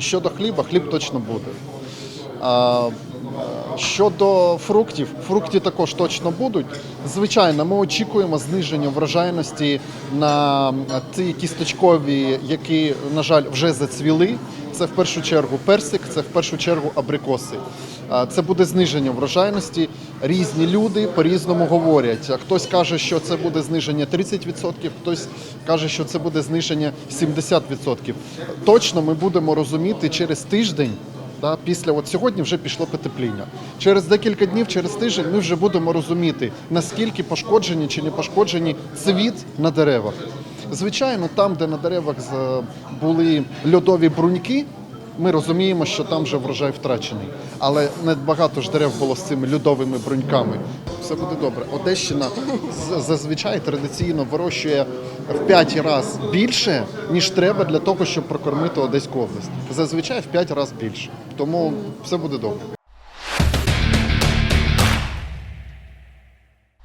Щодо хліба, хліб точно буде. Щодо фруктів, фрукти також точно будуть. Звичайно, ми очікуємо зниження врожайності на ті кісточкові, які, на жаль, вже зацвіли. Це в першу чергу персик, це в першу чергу абрикоси. Це буде зниження врожайності. Різні люди по-різному говорять. Хтось каже, що це буде зниження 30%, хтось каже, що це буде зниження 70%. Точно ми будемо розуміти через тиждень. Да, після от сьогодні вже пішло потепління. Через декілька днів, через тиждень, ми вже будемо розуміти, наскільки пошкоджені чи не пошкоджені цвіт на деревах. Звичайно, там, де на деревах були льодові бруньки, ми розуміємо, що там вже врожай втрачений. Але не багато ж дерев було з цими льодовими бруньками. Все буде добре. Одещина зазвичай традиційно вирощує в 5 разів більше, ніж треба для того, щоб прокормити Одеську область. Зазвичай в 5 разів більше. Тому все буде добре.